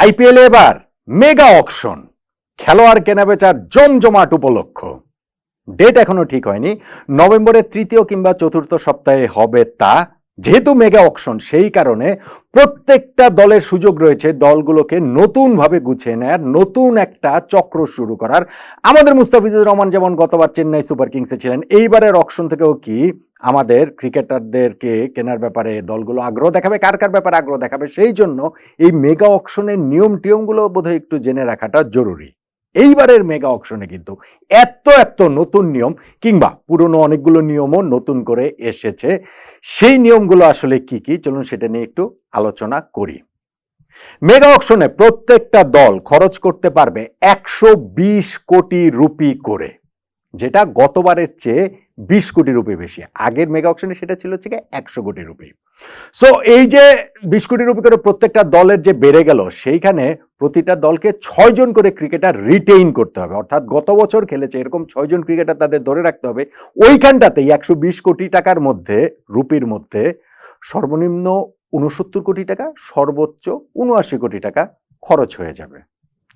IPL এবার mega auction. খেলোয়াড় কেনাবেচার জমজমাট উপলক্ষ। ডেট এখনও ঠিক হয়নি। নভেম্বরের তৃতীয় কিংবা চতুর্থ সপ্তাহে হবে তা। যেহেতু মেগা অকশন সেই কারণে প্রত্যেকটা দলের সুযোগ রয়েছে দলগুলোকে নতুনভাবে গুছিয়ে নেয়ার, নতুন একটা চক্র শুরু করার। আমাদের মুস্তাফিজুর রহমান যেমন গতবার চেন্নাই সুপার কিংসে ছিলেন, এইবারের অকশন থেকেও কি আমাদের ক্রিকেটারদেরকে কেনার ব্যাপারে দলগুলো আগ্রহ দেখাবে? কার কার ব্যাপারে আগ্রহ দেখাবে? সেই জন্য এই মেগা অকশনের নিয়ম টিয়মগুলো বোধহয় একটু জেনে রাখাটা জরুরি। এইবারের মেগা অকশনে কিন্তু এত এত নতুন নিয়ম কিংবা পুরনো অনেকগুলো নিয়মও নতুন করে এসেছে। সেই নিয়মগুলো আসলে কি কি? চলুন সেটা নিয়ে একটু আলোচনা করি। মেগা অকশনে প্রত্যেকটা দল খরচ করতে পারবে একশো বিশ কোটি রুপি করে, যেটা গতবারের চেয়ে বিশ কোটি রুপি বেশি। আগের মেগা অকশনে সেটা ছিল হচ্ছে একশো কোটি রুপি। সো এই যে বিশ কোটি রুপি করে প্রত্যেকটা দলের যে বেড়ে গেল, সেইখানে প্রতিটা দলকে ছয়জন করে ক্রিকেটার রিটেইন করতে হবে। অর্থাৎ গত বছর খেলেছে, এরকম ছয়জন ক্রিকেটার তাদের ধরে রাখতে হবে। ওইখানটাতেই একশো বিশ কোটি টাকার মধ্যে, রুপির মধ্যে সর্বনিম্ন উনসত্তর কোটি টাকা, সর্বোচ্চ উনআশি কোটি টাকা খরচ হয়ে যাবে।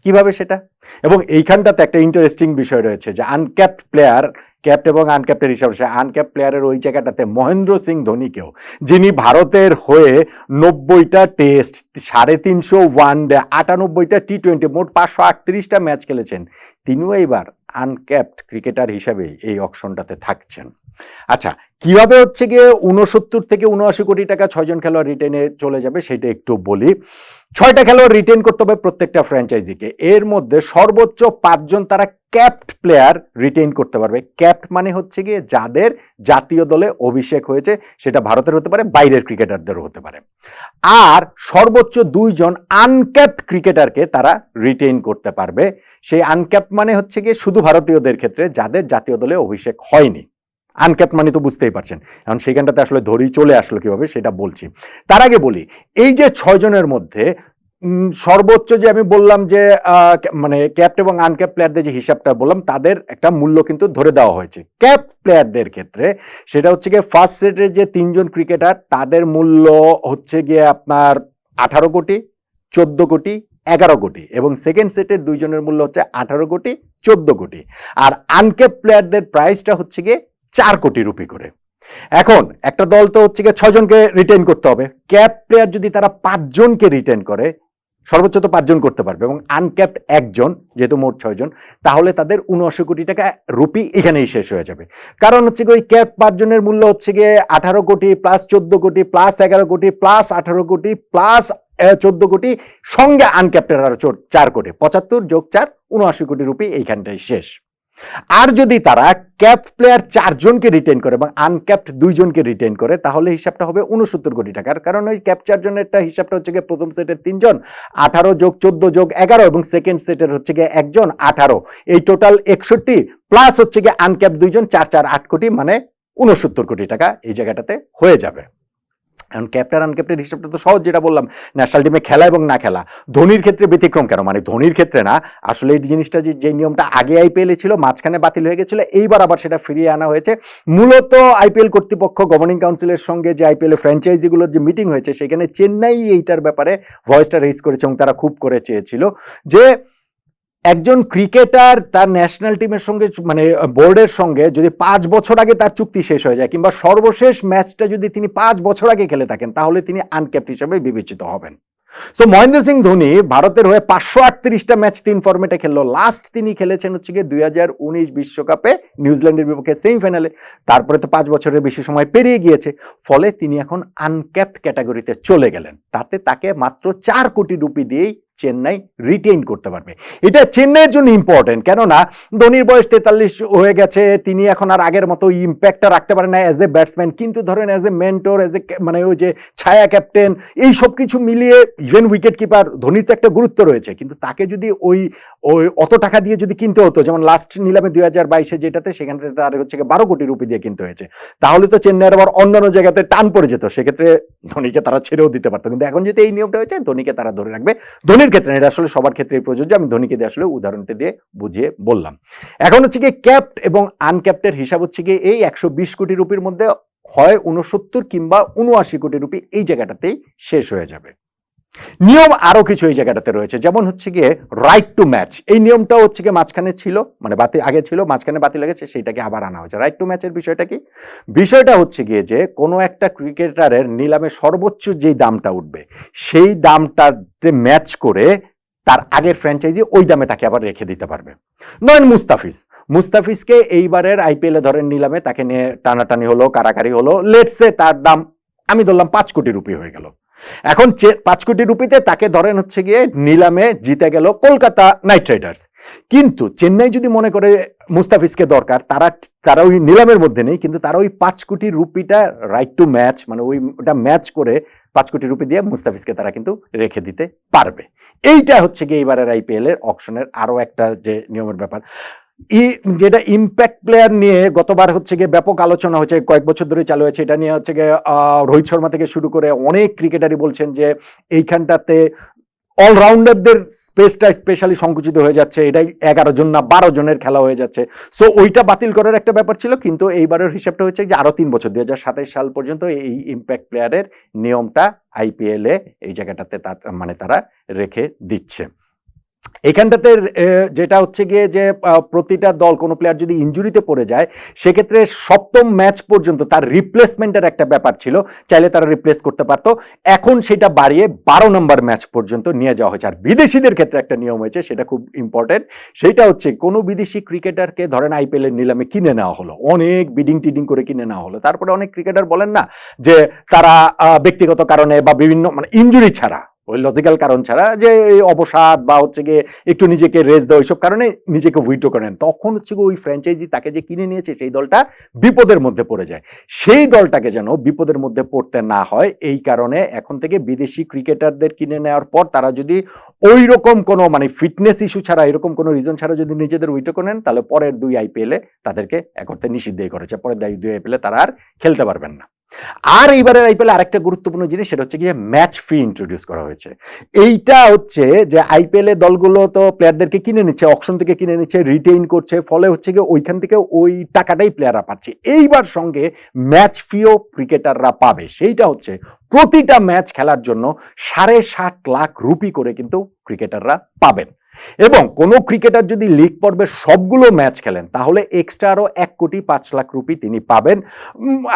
কীভাবে সেটা? এবং এইখানটাতে একটা ইন্টারেস্টিং বিষয় রয়েছে যে আনক্যাপ্ট প্লেয়ার ক্যাপ্ট এবং আনক্যাপ্টের হিসাবে সে আনক্যাপ প্লেয়ারের ওই জায়গাটাতে মহেন্দ্র সিং ধোনিকেও, যিনি ভারতের হয়ে নব্বইটা টেস্ট সাড়ে তিনশো ওয়ান ডে আটানব্বইটা টি টোয়েন্টি মোট পাঁচশো আটত্রিশটা ম্যাচ খেলেছেন। তিনিও এইবার আনক্যাপ্ট ক্রিকেটার হিসাবে এই অকশনটাতে থাকছেন। আচ্ছা কীভাবে হচ্ছে গিয়ে উনসত্তর থেকে উনআশি কোটি টাকা ছয়জন খেলোয়াড় রিটেনে চলে যাবে সেটা একটু বলি। ছয়টা খেলোয়াড় রিটেন করতে হবে প্রত্যেকটা ফ্র্যাঞ্চাইজিকে এর মধ্যে সর্বোচ্চ পাঁচজন তারা ক্যাপ্ট প্লেয়ার রিটেইন করতে পারবে। ক্যাপ্ট মানে হচ্ছে গিয়ে যাদের জাতীয় দলে অভিষেক হয়েছে, সেটা ভারতের হতে পারে, বাইরের ক্রিকেটারদেরও হতে পারে। আর সর্বোচ্চ দুইজন আনক্যাপ্ট ক্রিকেটারকে তারা রিটেইন করতে পারবে। সেই আনক্যাপ্ট মানে হচ্ছে গিয়ে শুধু ভারতীয়দের ক্ষেত্রে, যাদের জাতীয় দলে অভিষেক হয়নি। আনক্যাপ মানে তো বুঝতেই পারছেন। এখন সেইখানটাতে আসলে ধরেই চলে আসলো কীভাবে সেটা বলছি। তার আগে বলি, এই যে ছয়জনের মধ্যে সর্বোচ্চ যে আমি বললাম যে মানে ক্যাপ্ট এবং আনক্যাপ প্লেয়ারদের যে হিসাবটা বললাম, তাদের একটা মূল্য কিন্তু ধরে দেওয়া হয়েছে। ক্যাপ প্লেয়ারদের ক্ষেত্রে সেটা হচ্ছে গিয়ে ফার্স্ট সেটের যে তিনজন ক্রিকেটার তাদের মূল্য হচ্ছে গিয়ে আপনার আঠারো কোটি, চোদ্দ কোটি, এগারো কোটি এবং সেকেন্ড সেটের দুইজনের মূল্য হচ্ছে আঠারো কোটি, চোদ্দ কোটি। আর আনক্যাপ প্লেয়ারদের প্রাইসটা হচ্ছে গিয়ে চার কোটি রুপি করে। এখন একটা দল তো হচ্ছে গিয়ে ছজনকে রিটেন করতে হবে। ক্যাপ প্লেয়ার যদি তারা পাঁচজনকে রিটেন করে, সর্বোচ্চ তো পাঁচজন করতে পারবে এবং আনক্যাপড একজন, যেহেতু মোট ছয়জন, তাহলে তাদের উনআশি কোটি টাকা রুপি এখানেই শেষ হয়ে যাবে। কারণ হচ্ছে ওই ক্যাপ পাঁচজনের মূল্য হচ্ছে গিয়ে আঠারো কোটি প্লাস চোদ্দ কোটি প্লাস এগারো কোটি প্লাস আঠারো কোটি প্লাস চোদ্দ কোটি, সঙ্গে আনক্যাপ্টের আরও চোর- চার কোটি। পঁচাত্তর যোগ চার, উনআশি কোটি রুপি এইখানটাই শেষ। আর যদি তারা ক্যাপ প্লেয়ার চারজনকে রিটেন করে এবং আনক্যাপ্ট দুইজনকে রিটেন করে, তাহলে হিসাবটা হবে উনসত্তর কোটি টাকার। কারণ ওই ক্যাপ চারজনেরটা হিসাবটা হচ্ছে গিয়ে প্রথম সেটের তিনজন, আঠারো যোগ চোদ্দ যোগ এগারো এবং সেকেন্ড সেটের হচ্ছে গিয়ে একজন, আঠারো। এই টোটাল একষট্টি প্লাস হচ্ছে গিয়ে আনক্যাপ দুইজন, চার চার, আট কোটি মানে উনসত্তর কোটি টাকা এই জায়গাটাতে হয়ে যাবে। এখন ক্যাপ্টার আনক্যাপ্টের হিসাবটা তো সহজ যেটা বললাম ন্যাশনাল টিমে খেলা এবং না খেলা। ধোনির ক্ষেত্রে ব্যতিক্রম কেন? মানে ধোনির ক্ষেত্রে না, আসলে এই জিনিসটা যে যে নিয়মটা আগে আইপিএলে ছিল, মাঝখানে বাতিল হয়ে গেছিল, এইবার আবার সেটা ফিরিয়ে আনা হয়েছে। মূলত আইপিএল কর্তৃপক্ষ গভর্নিং কাউন্সিলের সঙ্গে যে আইপিএল ফ্র্যাঞ্চাইজিগুলোর যে মিটিং হয়েছে, সেখানে চেন্নাই এইটার ব্যাপারে ভয়েসটা রেজ করেছে এবং তারা খুব করে চেয়েছিল যে একজন ক্রিকেটার তার ন্যাশনাল টিমের সঙ্গে মানে বোর্ডের সঙ্গে যদি পাঁচ বছর আগে তার চুক্তি শেষ হয়ে যায়, কিংবা সর্বশেষ ম্যাচটা যদি তিনি পাঁচ বছর আগে খেলে থাকেন, তাহলে তিনি আনক্যাপ্ট হিসেবে বিবেচিত হবেন। সো মহেন্দ্র সিং ধোনি ভারতের হয়ে পাঁচশো আটত্রিশটা ম্যাচ তিন ফর্মেটে খেললো। লাস্ট তিনি খেলেছেন হচ্ছে গিয়ে দুই হাজার উনিশ বিশ্বকাপে নিউজিল্যান্ডের বিপক্ষে সেমিফাইনালে তারপরে তো পাঁচ বছরের বেশি সময় পেরিয়ে গিয়েছে, ফলে তিনি এখন আনক্যাপ্ট ক্যাটাগরিতে চলে গেলেন। তাতে তাকে মাত্র চার কোটি রুপি দিয়েই চেন্নাই রিটেইন করতে পারবে। এটা চেন্নাইয়ের জন্য ইম্পর্টেন্ট কেননা ধোনির বয়স তেতাল্লিশ হয়ে গেছে, তিনি এখন আর আগের মতো ইম্প্যাক্টটা রাখতে পারেন না অ্যাজ এ ব্যাটসম্যান কিন্তু ধরেন as a mentor as a মানে ওই যে ছায়া ক্যাপ্টেন এই সব কিছু মিলিয়ে ইভেন উইকেট কিপার ধোনির তো একটা গুরুত্ব রয়েছে। কিন্তু তাকে যদি ওই ওই অত টাকা দিয়ে যদি কিনতে হতো, যেমন লাস্ট নিলামে দুই হাজার বাইশে যেটাতে সেখানে তার হচ্ছে বারো কোটি রুপি দিয়ে কিনতে হয়েছে। তাহলে তো চেন্নাইয়ের আবার অন্যান্য জায়গাতে টান পড়ে যেত। সেক্ষেত্রে ধোনিকে তারা ছেড়েও দিতে পারতো। কিন্তু এখন যদি এই নিয়মটা হয়েছে, ধোনিকে তারা ধরে রাখবে। ধোনির ক্ষেত্রে এটা আসলে সবার ক্ষেত্রেই প্রযোজ্য। আমি ধোনিকে দিয়ে আসলে উদাহরণটা দিয়ে বুঝিয়ে বললাম। এখন হচ্ছে গিয়ে ক্যাপ্ট এবং আনক্যাপ্টের হিসাব হচ্ছে গিয়ে এই একশো বিশ কোটি রুপির মধ্যে হয় উনসত্তর কিংবা উনআশি কোটি রুপি এই জায়গাটাতেই শেষ হয়ে যাবে। নিয়ম আরও কিছু এই জায়গাটাতে রয়েছে। যেমন হচ্ছে গিয়ে রাইট টু ম্যাচ এই নিয়মটা হচ্ছে গিয়ে মাঝখানে ছিল মানে বাতি আগে ছিল, মাঝখানে বাতি লেগেছে, সেইটাকে আবার আনা হয়েছে। রাইট টু ম্যাচের বিষয়টা কি? বিষয়টা হচ্ছে গিয়ে যে কোনো একটা ক্রিকেটারের নিলামে সর্বোচ্চ যেই দামটা উঠবে, সেই দামটাতে ম্যাচ করে তার আগের ফ্র্যাঞ্চাইজি ওই দামে তাকে আবার রেখে দিতে পারবে। নয়ন মুস্তাফিজ। মুস্তাফিজকে এইবারের আইপিএলে ধরেন নিলামে তাকে নিয়ে টানাটানি হলো, কারাকারি হলো লেটসে তার দাম আমি ধরলাম পাঁচ কোটি রুপি হয়ে গেল। এখন পাঁচ কোটি রুপিতে তাকে ধরেন হচ্ছে গিয়ে নিলামে জিতে গেল কলকাতা নাইট রাইডার্স। কিন্তু চেন্নাই যদি মনে করে মুস্তাফিজকে দরকার, তারা তারা ওই নিলামের মধ্যে নেই, কিন্তু তারা ওই পাঁচ কোটি রুপিটা রাইট টু ম্যাচ মানে ওই ওটা ম্যাচ করে পাঁচ কোটি রুপি দিয়ে মুস্তাফিজকে তারা কিন্তু রেখে দিতে পারবে। এইটা হচ্ছে গিয়ে এইবারের আইপিএল এর অকশনের আরও একটা যে নিয়মের ব্যাপার। ই যেটা ইম্প্যাক্ট প্লেয়ার নিয়ে গতবার হচ্ছে গিয়ে ব্যাপক আলোচনা হয়েছে, কয়েক বছর ধরে চালু হয়েছে, এটা নিয়ে হচ্ছে গিয়ে রোহিত শর্মা থেকে শুরু করে অনেক ক্রিকেটারই বলছেন যে এইখানটাতে অলরাউন্ডারদের স্পেসটা স্পেশালি সংকুচিত হয়ে যাচ্ছে, এটাই এগারো জন না বারো জনের খেলা হয়ে যাচ্ছে। সো ওইটা বাতিল করার একটা ব্যাপার ছিল, কিন্তু এইবারের হিসাবটা হচ্ছে যে আরও তিন বছর সাতাইশ সাল পর্যন্ত এই ইম্প্যাক্ট প্লেয়ারের নিয়মটা আইপিএলে এই জায়গাটাতে তার মানে তারা রেখে দিচ্ছে। এখানটাতে যেটা হচ্ছে গিয়ে যে প্রতিটা দল, কোনো প্লেয়ার যদি ইনজুরিতে পড়ে যায়, সেক্ষেত্রে সপ্তম ম্যাচ পর্যন্ত তার রিপ্লেসমেন্টের একটা ব্যাপার ছিল, চাইলে তারা রিপ্লেস করতে পারতো। এখন সেটা বাড়িয়ে বারো নম্বর ম্যাচ পর্যন্ত নিয়ে যাওয়া হয়েছে। আর বিদেশিদের ক্ষেত্রে একটা নিয়ম হয়েছে, সেটা খুব ইম্পর্টেন্ট সেটা হচ্ছে, কোনো বিদেশি ক্রিকেটারকে ধরেন আইপিএল এর নিলামে কিনে নেওয়া হলো, অনেক বিডিং টিডিং করে কিনে নেওয়া হলো। তারপরে অনেক ক্রিকেটার বলেন না যে, তারা ব্যক্তিগত কারণে বা বিভিন্ন মানে ইনজুরি ছাড়া ওই লজিক্যাল কারণ ছাড়া যে অবসাদ বা হচ্ছে গিয়ে একটু নিজেকে রেস দেওয়া ওইসব কারণে নিজেকে উইথড্র করেন তখন হচ্ছে ওই ফ্র্যাঞ্চাইজি তাকে যে কিনে নিয়েছে, সেই দলটা বিপদের মধ্যে পড়ে যায়। সেই দলটাকে যেন বিপদের মধ্যে পড়তে না হয়, এই কারণে এখন থেকে বিদেশি ক্রিকেটারদের কিনে নেওয়ার পর তারা যদি ওই রকম কোনো মানে ফিটনেস ইস্যু ছাড়া, এরকম কোনো রিজন ছাড়া যদি নিজেদের উইথড্র করে নেন, তাহলে পরের দুই আইপিএলে তাদেরকে এক অর্থে নিষিদ্ধই করেছে। পরের দুই আইপিএলে তারা আর খেলতে পারবেন না। আর এইবারের আইপিএল আরেকটা গুরুত্বপূর্ণ জিনিস, সেটা হচ্ছে গিয়ে ম্যাচ ফি ইন্ট্রোডিউস করা হয়েছে। এইটা হচ্ছে যে আইপিএল এ দলগুলো তো প্লেয়ারদেরকে কিনে নিচ্ছে অকশন থেকে কিনে নিচ্ছে রিটেইন করছে, ফলে হচ্ছে গিয়ে ওইখান থেকে ওই টাকাটাই প্লেয়াররা পাচ্ছে। এইবার সঙ্গে ম্যাচ ফিও ক্রিকেটাররা পাবে। সেইটা হচ্ছে প্রতিটা ম্যাচ খেলার জন্য সাড়ে সাত লাখ রুপি করে কিন্তু ক্রিকেটাররা পাবেন। এবং কোনো ক্রিকেটার যদি লিগ পর্বে সবগুলো ম্যাচ খেলেন, তাহলে এক্সট্রা আরও এক কোটি পাঁচ লাখ রুপি তিনি পাবেন।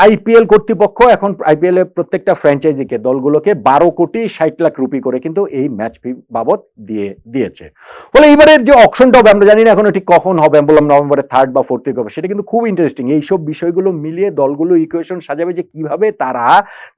আইপিএল কর্তৃপক্ষ এখন আইপিএলের প্রত্যেকটা ফ্র্যাঞ্চাইজিকে দলগুলোকে বারো কোটি ষাট লাখ রুপি করে কিন্তু এই ম্যাচ ফি বাবদ দিয়ে, দিয়েছে। ফলে এবারের যে অপশনটা হবে, আমরা জানি না এখনও ঠিক কখন হবে আমি বললাম নভেম্বরের থার্ড বা ফোর্থ হবে, সেটা কিন্তু খুব ইন্টারেস্টিং এইসব বিষয়গুলো মিলিয়ে দলগুলো ইকুয়েশন সাজাবে যে কীভাবে তারা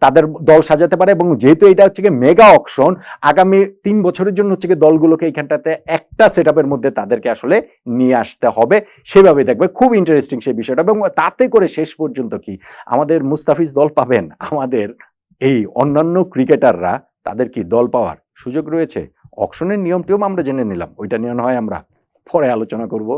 তাদের দল সাজাতে পারে, এবং যেহেতু এটা হচ্ছে মেগা অকশন আগামী তিন বছরের জন্য হচ্ছে দলগুলোকে এইখানটাতে একটা সেট মধ্যে তাদেরকে আসলে নিয়ে আসতে হবে। সেভাবে দেখবে খুব ইন্টারেস্টিং সেই বিষয়টা এবং তাতে করে শেষ পর্যন্ত কি? আমাদের মুস্তাফিজ দল পাবেন। আমাদের এই অন্যান্য ক্রিকেটাররা তাদের কি দল পাওয়ার সুযোগ রয়েছে? অকশনের নিয়মটিও আমরা জেনে নিলাম। ওইটা নিয়ে হয় আমরা। পরে আলোচনা করব।